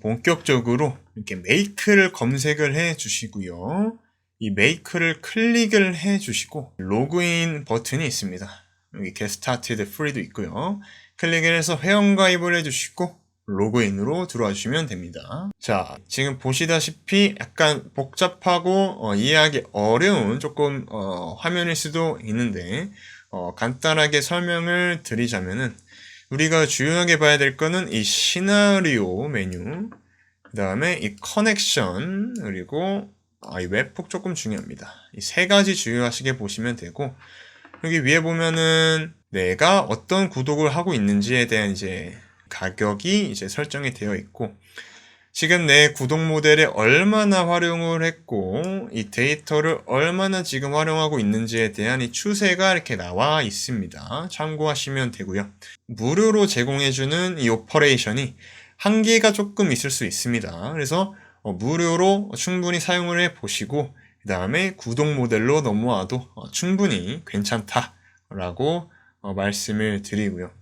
본격적으로 이렇게 make를 검색을 해 주시고요. 이 make를 클릭을 해 주시고 로그인 버튼이 있습니다. 여기 get started free도 있고요. 클릭을 해서 회원가입을 해 주시고 로그인으로 들어와 주시면 됩니다. 자, 지금 보시다시피 약간 복잡하고 어, 이해하기 어려운 조금 어, 화면일 수도 있는데 어, 간단하게 설명을 드리자면은 우리가 중요하게 봐야 될 거는 이 시나리오 메뉴, 그 다음에 이 커넥션, 그리고 아, 이 웹폭 조금 중요합니다. 이 세 가지 중요하시게 보시면 되고 여기 위에 보면은 내가 어떤 구독을 하고 있는지에 대한 이제 가격이 이제 설정이 되어 있고 지금 내 구독 모델에 얼마나 활용을 했고 이 데이터를 얼마나 지금 활용하고 있는지에 대한 이 추세가 이렇게 나와 있습니다. 참고하시면 되고요. 무료로 제공해주는 이 오퍼레이션이 한계가 조금 있을 수 있습니다. 그래서 어, 무료로 충분히 사용을 해 보시고 그 다음에 구독 모델로 넘어와도 어, 충분히 괜찮다라고 어, 말씀을 드리고요.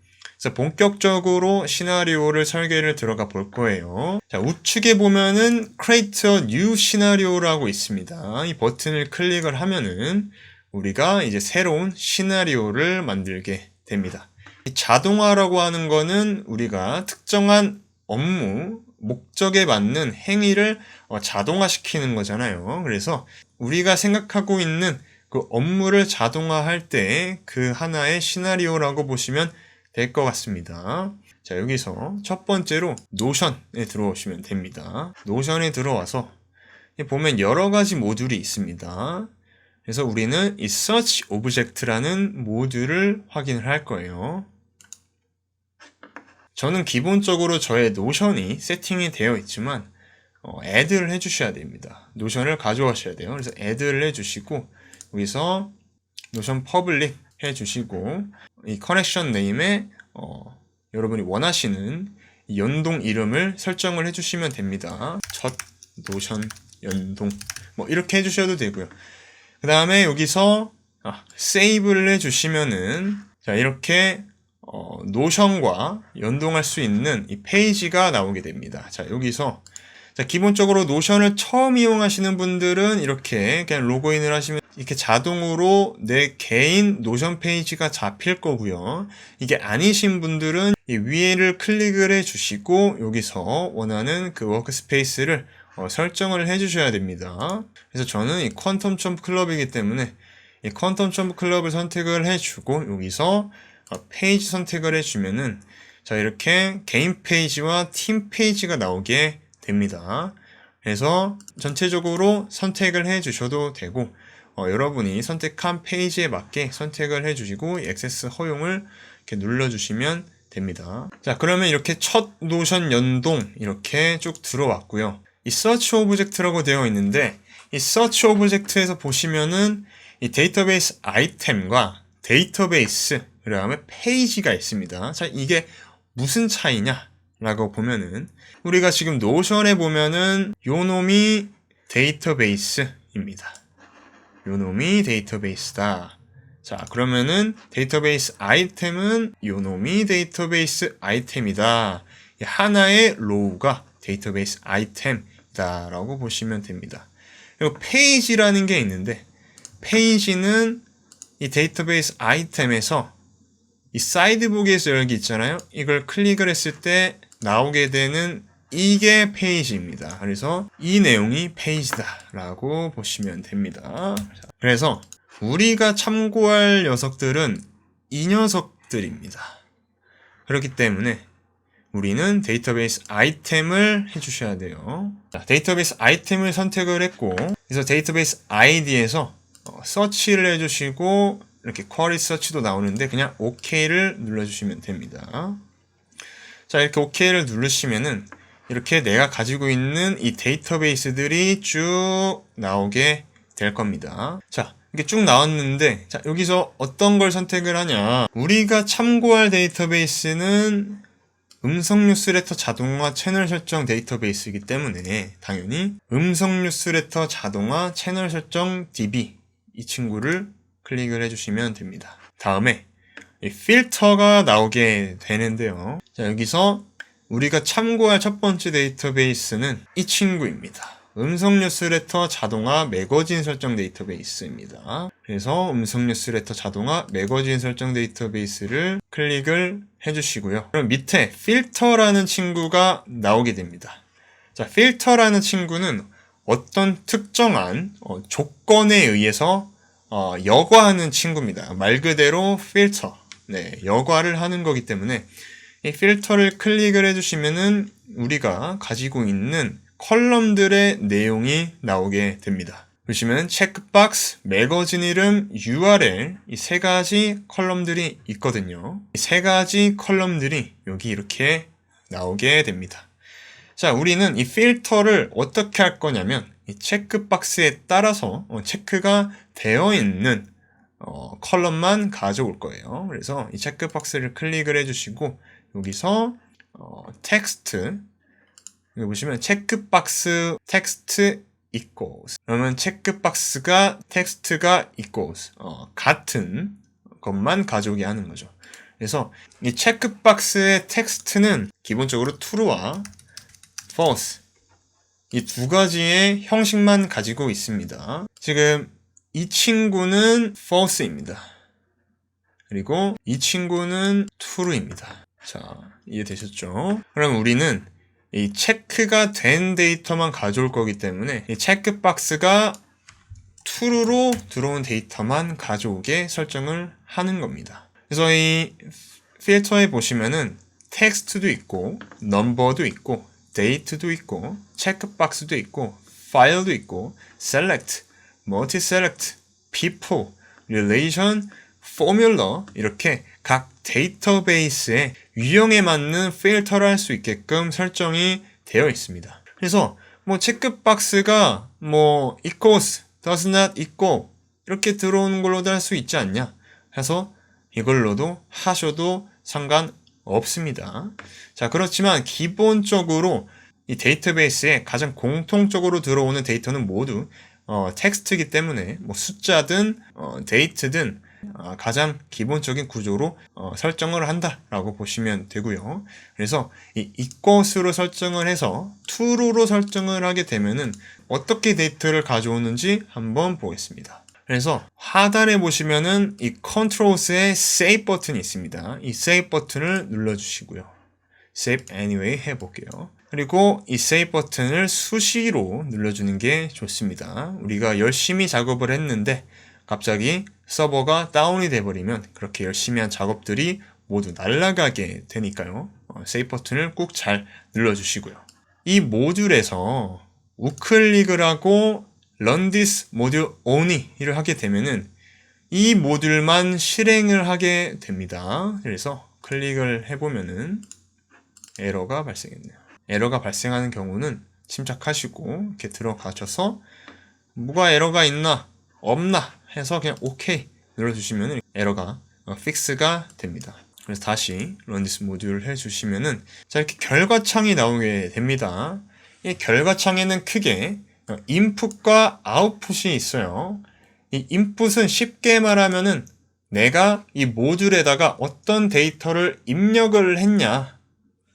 그래서 본격적으로 시나리오를 설계를 들어가 볼 거예요. 자, 우측에 보면은 Create New Scenario라고 있습니다. 이 버튼을 클릭을 하면은 우리가 이제 새로운 시나리오를 만들게 됩니다. 이 자동화라고 하는 거는 우리가 특정한 업무, 목적에 맞는 행위를 어, 자동화시키는 거잖아요. 그래서 우리가 생각하고 있는 그 업무를 자동화할 때 그 하나의 시나리오라고 보시면 될 것 같습니다. 자, 여기서 첫 번째로 노션에 들어오시면 됩니다. 노션에 들어와서 보면 여러 가지 모듈이 있습니다. 그래서 우리는 이 search object라는 모듈을 확인을 할 거예요. 저는 기본적으로 저의 노션이 세팅이 되어 있지만 어, add를 해주셔야 됩니다. 노션을 가져가셔야 돼요. 그래서 add를 해주시고 여기서 노션 퍼블릭 해주시고 이 커넥션 네임에 어, 여러분이 원하시는 이 연동 이름을 설정을 해주시면 됩니다. 첫 노션 연동 뭐 이렇게 해주셔도 되고요. 그 다음에 여기서 아, 세이브를 해주시면은 자 이렇게 어, 노션과 연동할 수 있는 이 페이지가 나오게 됩니다. 자 여기서 자, 기본적으로 노션을 처음 이용하시는 분들은 이렇게 그냥 로그인을 하시면 이렇게 자동으로 내 개인 노션 페이지가 잡힐 거고요. 이게 아니신 분들은 이 위에를 클릭을 해 주시고 여기서 원하는 그 워크스페이스를 어, 설정을 해 주셔야 됩니다. 그래서 저는 이 퀀텀 점프 클럽이기 때문에 이 퀀텀 점프 클럽을 선택을 해 주고 여기서 어, 페이지 선택을 해 주면은 자 이렇게 개인 페이지와 팀 페이지가 나오게 됩니다. 그래서 전체적으로 선택을 해 주셔도 되고 어, 여러분이 선택한 페이지에 맞게 선택을 해 주시고 액세스 허용을 이렇게 눌러 주시면 됩니다. 자, 그러면 이렇게 첫 노션 연동 이렇게 쭉 들어왔고요. 이 search object라고 되어 있는데 이 search object에서 보시면은 이 데이터베이스 아이템과 데이터베이스 그 다음에 페이지가 있습니다. 자, 이게 무슨 차이냐? 라고 보면은 우리가 지금 노션에 보면은 요 놈이 데이터베이스입니다. 요 놈이 데이터베이스다. 자, 그러면은 데이터베이스 아이템은 요 놈이 데이터베이스 아이템이다. 이 하나의 로우가 데이터베이스 아이템이다라고 보시면 됩니다. 그리고 페이지라는 게 있는데 페이지는 이 데이터베이스 아이템에서 이 사이드북에서 여기 있잖아요. 이걸 클릭을 했을 때 나오게 되는 이게 페이지입니다. 그래서 이 내용이 페이지다라고 보시면 됩니다. 그래서 우리가 참고할 녀석들은 이 녀석들입니다. 그렇기 때문에 우리는 데이터베이스 아이템을 해주셔야 돼요. 자, 데이터베이스 아이템을 선택을 했고, 그래서 데이터베이스 아이디에서 어, 서치를 해주시고 이렇게 쿼리 서치도 나오는데 그냥 OK를 눌러주시면 됩니다. 자 이렇게 OK를 누르시면은 이렇게 내가 가지고 있는 이 데이터베이스들이 쭉 나오게 될 겁니다. 자 이게 쭉 나왔는데 자 여기서 어떤 걸 선택을 하냐 우리가 참고할 데이터베이스는 음성 뉴스레터 자동화 채널 설정 데이터베이스이기 때문에 당연히 음성 뉴스레터 자동화 채널 설정 DB 이 친구를 클릭을 해주시면 됩니다. 다음에 이 필터가 나오게 되는데요. 자, 여기서 우리가 참고할 첫 번째 데이터베이스는 이 친구입니다. 음성 뉴스레터 자동화 매거진 설정 데이터베이스입니다. 그래서 음성 뉴스레터 자동화 매거진 설정 데이터베이스를 클릭을 해주시고요. 그럼 밑에 필터라는 친구가 나오게 됩니다. 자, 필터라는 친구는 어떤 특정한 어, 조건에 의해서 어, 여과하는 친구입니다. 말 그대로 필터. 네, 여과를 하는 거기 때문에 이 필터를 클릭을 해주시면은 우리가 가지고 있는 컬럼들의 내용이 나오게 됩니다. 보시면 체크박스, 매거진 이름, URL 이 세 가지 컬럼들이 있거든요. 이 세 가지 컬럼들이 여기 이렇게 나오게 됩니다. 자, 우리는 이 필터를 어떻게 할 거냐면 이 체크박스에 따라서 어, 체크가 되어 있는 어, 컬럼만 가져올 거예요. 그래서 이 체크박스를 클릭을 해주시고 여기서 어, 텍스트 여기 보시면 체크박스 텍스트 equals 그러면 체크박스가 텍스트가 equals 어, 같은 것만 가져오게 하는 거죠. 그래서 이 체크박스의 텍스트는 기본적으로 true와 false 이 두 가지의 형식만 가지고 있습니다. 지금 이 친구는 false입니다. 그리고 이 친구는 true입니다. 자, 이해되셨죠? 그럼 우리는 이 체크가 된 데이터만 가져올 거기 때문에 이 체크박스가 true로 들어온 데이터만 가져오게 설정을 하는 겁니다. 그래서 이 필터에 보시면은 텍스트도 있고 넘버도 있고 데이트도 있고 체크박스도 있고 파일도 있고 select, multi-select, people, relation, formula 이렇게 각 데이터베이스의 유형에 맞는 필터를 할 수 있게끔 설정이 되어 있습니다. 그래서 뭐 체크박스가 뭐 equals, does not equal 이렇게 들어오는 걸로도 할 수 있지 않냐 해서 이걸로도 하셔도 상관 없습니다. 자 그렇지만 기본적으로 이 데이터베이스에 가장 공통적으로 들어오는 데이터는 모두 어, 텍스트이기 때문에 뭐 숫자든 어, 데이트든 어, 가장 기본적인 구조로 어, 설정을 한다라고 보시면 되고요. 그래서 이 equals로 설정을 해서 true로 설정을 하게 되면은 어떻게 데이터를 가져오는지 한번 보겠습니다. 그래서 하단에 보시면은 이 controls의 save 버튼이 있습니다. 이 save 버튼을 눌러주시고요. save anyway 해볼게요. 그리고 이 save 버튼을 수시로 눌러주는 게 좋습니다. 우리가 열심히 작업을 했는데 갑자기 서버가 다운이 돼버리면 그렇게 열심히 한 작업들이 모두 날아가게 되니까요. 어, 세이브 버튼을 꼭 잘 눌러주시고요. 이 모듈에서 우클릭을 하고 this module only를 하게 되면은 이 모듈만 실행을 하게 됩니다. 그래서 클릭을 해보면은 에러가 발생했네요. 에러가 발생하는 경우는 침착하시고 이렇게 들어가셔서 뭐가 에러가 있나 없나 해서 그냥 오케이 눌러주시면 에러가 어, 픽스가 됩니다. 그래서 다시 this module 해주시면은 자 이렇게 결과창이 나오게 됩니다. 이 결과창에는 크게 어, 인풋과 아웃풋이 있어요. 이 인풋은 쉽게 말하면은 내가 이 모듈에다가 어떤 데이터를 입력을 했냐,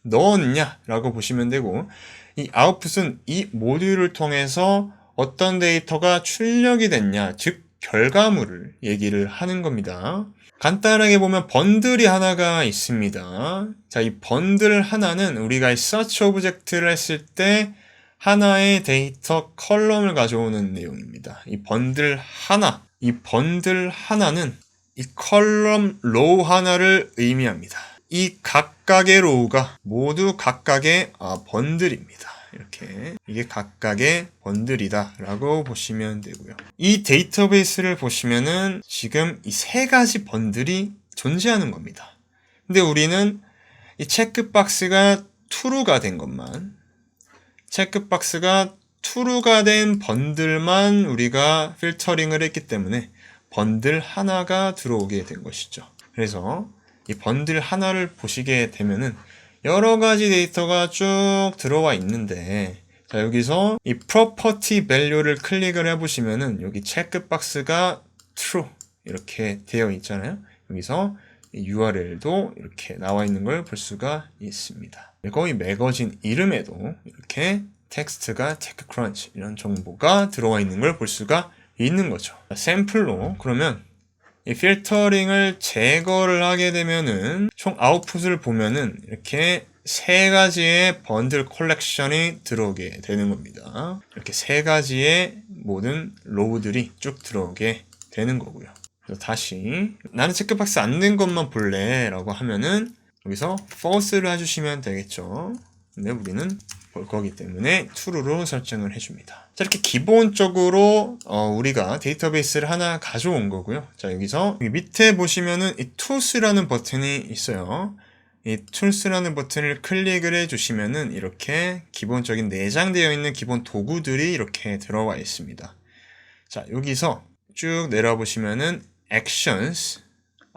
넣었냐 라고 보시면 되고 이 아웃풋은 이 모듈을 통해서 어떤 데이터가 출력이 됐냐, 즉 결과물을 얘기를 하는 겁니다. 간단하게 보면 번들이 하나가 있습니다. 자, 이 번들 하나는 우리가 이 search 오브젝트를 했을 때 하나의 데이터 컬럼을 가져오는 내용입니다. 이 번들 하나, 이 번들 하나는 이 컬럼 로우 하나를 의미합니다. 이 각각의 로우가 모두 각각의 아, 번들입니다. 이렇게 이게 각각의 번들이다 라고 보시면 되고요. 이 데이터베이스를 보시면은 지금 이 세 가지 번들이 존재하는 겁니다. 근데 우리는 이 체크박스가 true가 된 것만 체크박스가 true가 된 번들만 우리가 필터링을 했기 때문에 번들 하나가 들어오게 된 것이죠. 그래서 이 번들 하나를 보시게 되면은 여러 가지 데이터가 쭉 들어와 있는데 자 여기서 이 property value를 클릭을 해보시면은 여기 체크박스가 true 이렇게 되어 있잖아요. 여기서 URL도 이렇게 나와 있는 걸 볼 수가 있습니다. 그리고 이 매거진 이름에도 이렇게 텍스트가 테크크런치 이런 정보가 들어와 있는 걸 볼 수가 있는 거죠. 샘플로 그러면 이 필터링을 제거를 하게 되면은 총 아웃풋을 보면은 이렇게 세 가지의 번들 컬렉션이 들어오게 되는 겁니다. 이렇게 세 가지의 모든 로우들이 쭉 들어오게 되는 거고요. 그래서 다시 나는 체크박스 안 된 것만 볼래 라고 하면은 여기서 false를 해주시면 되겠죠. 근데 우리는 볼 거기 때문에 true로 설정을 해줍니다. 자, 이렇게 기본적으로 어, 우리가 데이터베이스를 하나 가져온 거고요. 자, 여기서 여기 밑에 보시면은 이 tools라는 버튼이 있어요. 이 tools라는 버튼을 클릭을 해주시면은 이렇게 기본적인 내장되어 있는 기본 도구들이 이렇게 들어와 있습니다. 자, 여기서 쭉 내려보시면은 actions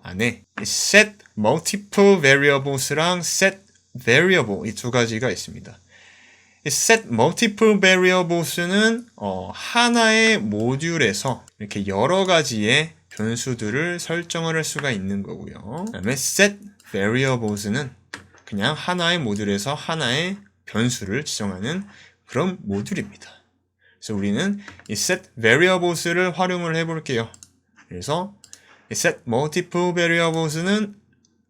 안에 이 set multiple variables랑 set variable 이 두 가지가 있습니다. 이 set multiple variables는 어, 하나의 모듈에서 이렇게 여러 가지의 변수들을 설정을 할 수가 있는 거고요. 그다음에 set variables는 그냥 하나의 모듈에서 하나의 변수를 지정하는 그런 모듈입니다. 그래서 우리는 이 set variables를 활용을 해볼게요. 그래서 이 set multiple variables는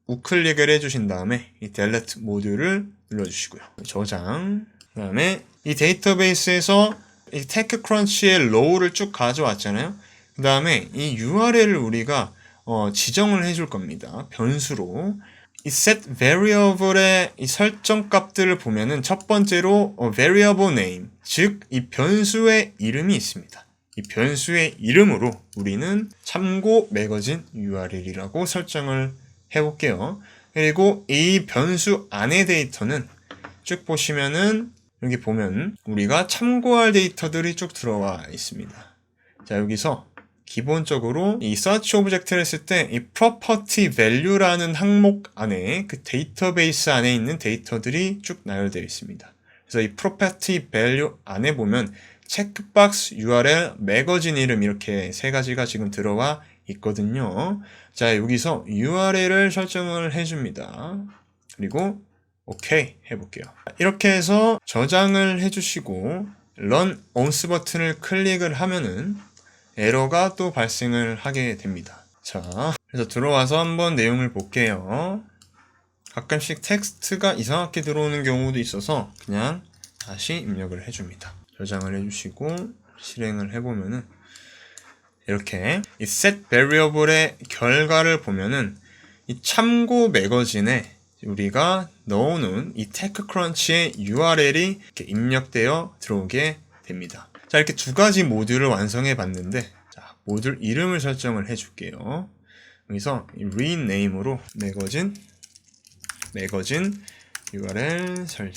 우클릭을 해주신 다음에 이 delete 모듈을 눌러주시고요. 저장. 그 다음에 이 데이터베이스에서 이 테크크런치의 로우를 쭉 가져왔잖아요. 그 다음에 이 URL을 우리가 어, 지정을 해줄 겁니다. 변수로. 이 set variable의 이 설정 값들을 보면은 첫 번째로 어, variable name, 즉 이 변수의 이름이 있습니다. 이 변수의 이름으로 우리는 참고 매거진 URL이라고 설정을 해볼게요. 그리고 이 변수 안의 데이터는 쭉 보시면은 여기 보면 우리가 참고할 데이터들이 쭉 들어와 있습니다. 자, 여기서 기본적으로 이 search 오브젝트를 했을 때 이 property value라는 항목 안에 그 데이터베이스 안에 있는 데이터들이 쭉 나열되어 있습니다. 그래서 이 property value 안에 보면 체크박스 URL 매거진 이름 이렇게 세 가지가 지금 들어와 있거든요. 자, 여기서 URL을 설정을 해줍니다. 그리고 오케이 해볼게요. 이렇게 해서 저장을 해주시고 run once 버튼을 클릭을 하면은 에러가 또 발생을 하게 됩니다. 자, 그래서 들어와서 한번 내용을 볼게요. 가끔씩 텍스트가 이상하게 들어오는 경우도 있어서 그냥 다시 입력을 해줍니다. 저장을 해주시고 실행을 해보면은 이렇게 이 set variable의 결과를 보면은 이 참고 매거진에 우리가 넣어놓은 이 테크크런치의 URL이 이렇게 입력되어 들어오게 됩니다. 자, 이렇게 두 가지 모듈을 완성해 봤는데, 자, 모듈 이름을 설정을 해 줄게요. 여기서 이 rename으로 매거진, 매거진 URL 설,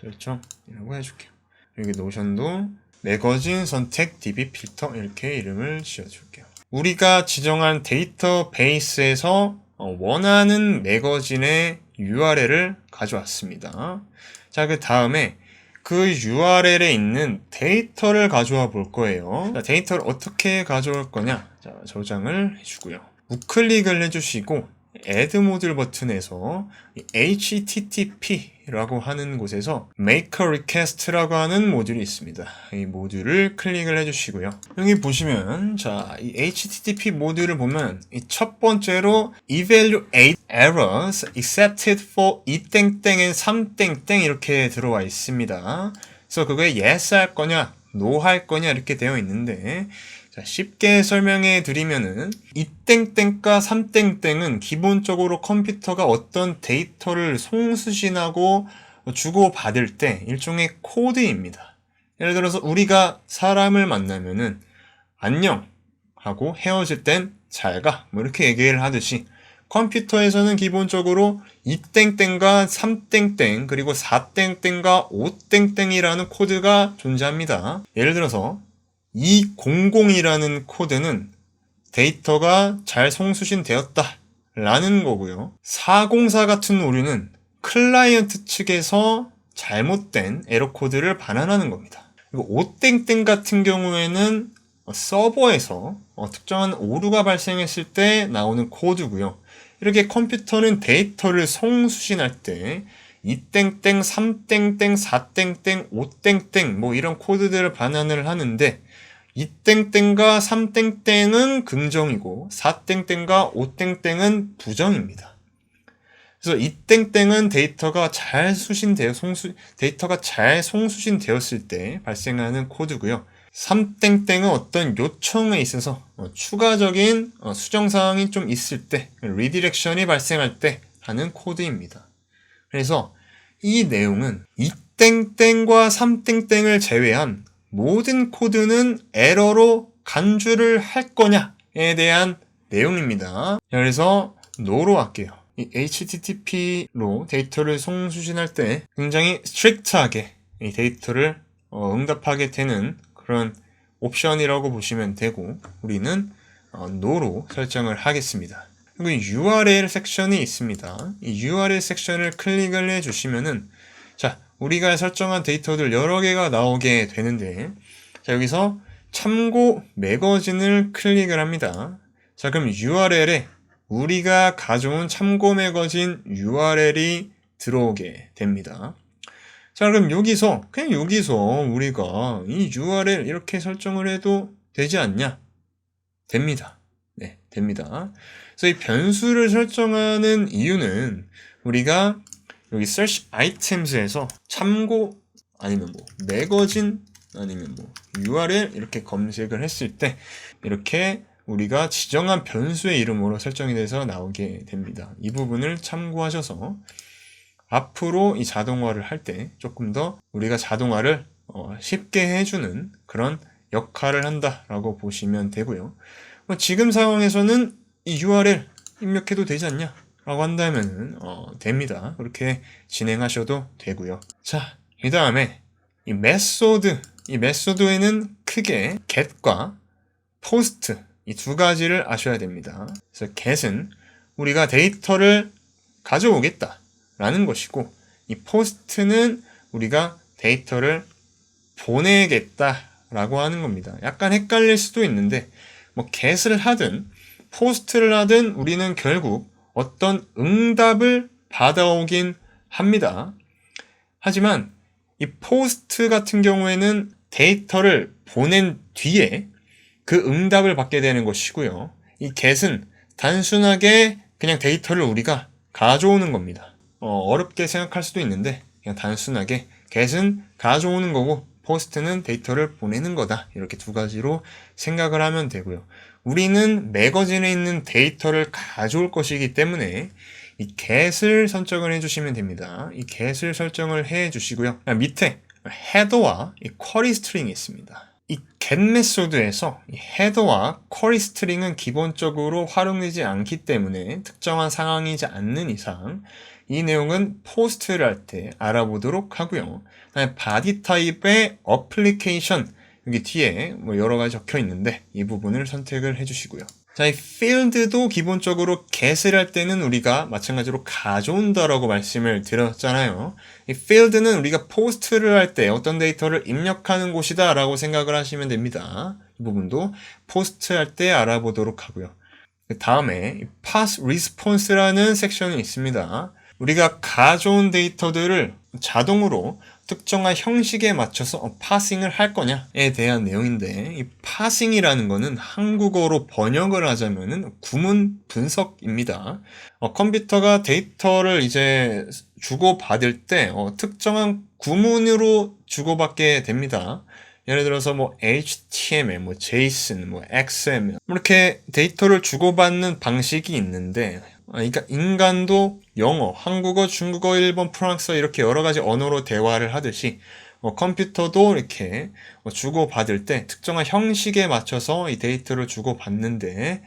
설정이라고 해 줄게요. 여기 노션도 매거진 선택 DB 필터 이렇게 이름을 지어 줄게요. 우리가 지정한 데이터베이스에서 어, 원하는 매거진의 URL을 가져왔습니다. 자, 그 다음에 그 URL에 있는 데이터를 가져와 볼 거예요. 자, 데이터를 어떻게 가져올 거냐? 자, 저장을 해주고요. 우클릭을 해주시고 add 모듈 버튼에서 http 라고 하는 곳에서 make a request라고 하는 모듈이 있습니다. 이 모듈을 클릭을 해주시고요. 여기 보시면 자, 이 http 모듈을 보면 이 첫 번째로 evaluate errors accepted for 이 땡땡엔 3땡땡 이렇게 들어와 있습니다. 그래서 그거에 yes 할 거냐, no 할 거냐 이렇게 되어 있는데 자, 쉽게 설명해 드리면은 이 땡땡과 3땡땡은 기본적으로 컴퓨터가 어떤 데이터를 송수신하고 주고받을 때 일종의 코드입니다. 예를 들어서 우리가 사람을 만나면은 안녕 하고 헤어질 땐 잘가 뭐 이렇게 얘기를 하듯이 컴퓨터에서는 기본적으로 2땡땡과 3땡땡 그리고 4땡땡과 5땡땡이라는 코드가 존재합니다. 예를 들어서 200이라는 코드는 데이터가 잘 송수신 되었다 라는 거고요. 404 같은 오류는 클라이언트 측에서 잘못된 에러 코드를 반환하는 겁니다. 그리고 5땡땡 같은 경우에는 서버에서 어, 특정한 오류가 발생했을 때 나오는 코드고요. 이렇게 컴퓨터는 데이터를 송수신할 때 2땡땡, 3땡땡, 4땡땡, 5땡땡 뭐 이런 코드들을 반환을 하는데 2땡땡과 3땡땡은 긍정이고 4땡땡과 5땡땡은 부정입니다. 그래서 2땡땡은 데이터가 잘 수신되어 송수 데이터가 잘 송수신되었을 때 발생하는 코드고요. 3땡땡은 어떤 요청에 있어서 어, 추가적인 어, 수정 사항이 좀 있을 때 리디렉션이 발생할 때 하는 코드입니다. 그래서 이 내용은 2땡땡과 3땡땡을 제외한 모든 코드는 에러로 간주를 할 거냐에 대한 내용입니다. 그래서 노로 할게요. 이 HTTP로 데이터를 송수신할 때 굉장히 스트릭트하게 이 데이터를 어, 응답하게 되는 그런 옵션이라고 보시면 되고 우리는 어, no로 설정을 하겠습니다. 그리고 URL 섹션이 있습니다. 이 URL 섹션을 클릭을 해주시면은 자 우리가 설정한 데이터들 여러 개가 나오게 되는데 자 여기서 참고 매거진을 클릭을 합니다. 자 그럼 URL에 우리가 가져온 참고 매거진 URL이 들어오게 됩니다. 자, 그럼 여기서, 그냥 여기서 우리가 이 URL 이렇게 설정을 해도 되지 않냐? 됩니다. 네, 됩니다. 그래서 이 변수를 설정하는 이유는 우리가 여기 search items에서 참고 아니면 뭐 매거진 아니면 뭐 URL 이렇게 검색을 했을 때 이렇게 우리가 지정한 변수의 이름으로 설정이 돼서 나오게 됩니다. 이 부분을 참고하셔서 앞으로 이 자동화를 할 때 조금 더 우리가 자동화를 어, 쉽게 해주는 그런 역할을 한다라고 보시면 되고요. 뭐 지금 상황에서는 이 URL 입력해도 되지 않냐? 라고 한다면 어, 됩니다. 그렇게 진행하셔도 되고요. 자, 이 다음에 이 메소드, 이 메소드에는 크게 get과 post 이 두 가지를 아셔야 됩니다. 그래서 get은 우리가 데이터를 가져오겠다 라는 것이고 이 post는 우리가 데이터를 보내겠다라고 하는 겁니다. 약간 헷갈릴 수도 있는데 뭐 get을 하든 post를 하든 우리는 결국 어떤 응답을 받아오긴 합니다. 하지만 이 post 같은 경우에는 데이터를 보낸 뒤에 그 응답을 받게 되는 것이고요. 이 get은 단순하게 그냥 데이터를 우리가 가져오는 겁니다. 어, 렵게 생각할 수도 있는데 그냥 단순하게 get은 가져오는 거고 post는 데이터를 보내는 거다. 이렇게 두 가지로 생각을 하면 되고요. 우리는 매거진에 있는 데이터를 가져올 것이기 때문에 이 get을 설정을 해주시면 됩니다. 이 get을 설정을 해주시고요. 밑에 헤더와 이 쿼리 스트링이 있습니다. 이 get 메소드에서 이 헤더와 쿼리 스트링은 기본적으로 활용되지 않기 때문에 특정한 상황이지 않는 이상 이 내용은 포스트를 할 때 알아보도록 하고요. 바디 타입의 어플리케이션 여기 뒤에 뭐 여러 가지 적혀 있는데 이 부분을 선택을 해주시고요. 자, 이 field도 기본적으로 get을 할 때는 우리가 마찬가지로 가져온다라고 말씀을 드렸잖아요. 이 field는 우리가 post를 할 때 어떤 데이터를 입력하는 곳이다 라고 생각을 하시면 됩니다. 이 부분도 post 할 때 알아보도록 하고요. 그 다음에 pass response라는 섹션이 있습니다. 우리가 가져온 데이터들을 자동으로 특정한 형식에 맞춰서 파싱을 할 거냐에 대한 내용인데 이 파싱이라는 거는 한국어로 번역을 하자면은 구문 분석입니다. 어, 컴퓨터가 데이터를 이제 주고받을 때 어, 특정한 구문으로 주고받게 됩니다. 예를 들어서 뭐 HTML, 뭐 JSON, 뭐 XML 이렇게 데이터를 주고받는 방식이 있는데 아, 그러니까 인간도 영어, 한국어, 중국어, 일본, 프랑스어 이렇게 여러 가지 언어로 대화를 하듯이 어, 컴퓨터도 이렇게 어, 주고받을 때 특정한 형식에 맞춰서 이 데이터를 주고받는데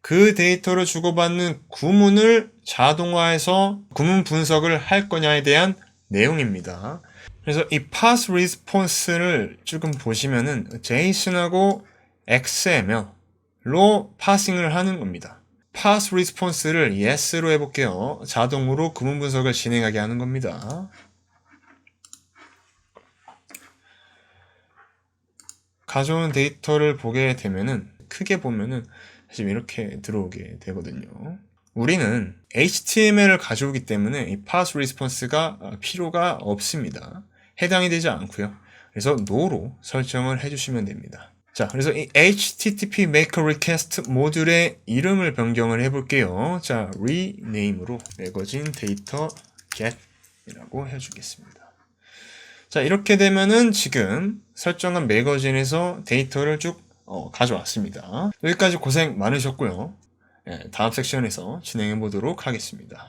그 데이터를 주고받는 구문을 자동화해서 구문 분석을 할 거냐에 대한 내용입니다. 그래서 이 pass response를 조금 보시면은 JSON하고 XML로 파싱을 하는 겁니다. Pass response를 yes로 해볼게요. 자동으로 구문 분석을 진행하게 하는 겁니다. 가져온 데이터를 보게 되면은 크게 보면은 지금 이렇게 들어오게 되거든요. 우리는 HTML을 가져오기 때문에 이 pass response가 어, 필요가 없습니다. 해당이 되지 않고요. 그래서 no로 설정을 해주시면 됩니다. 자, 그래서 이 HTTP make request 모듈의 이름을 변경을 해볼게요. 자, rename으로 매거진 데이터 get이라고 해주겠습니다. 자, 이렇게 되면은 지금 설정한 매거진에서 데이터를 쭉 어, 가져왔습니다. 여기까지 고생 많으셨고요. 예, 다음 섹션에서 진행해 보도록 하겠습니다.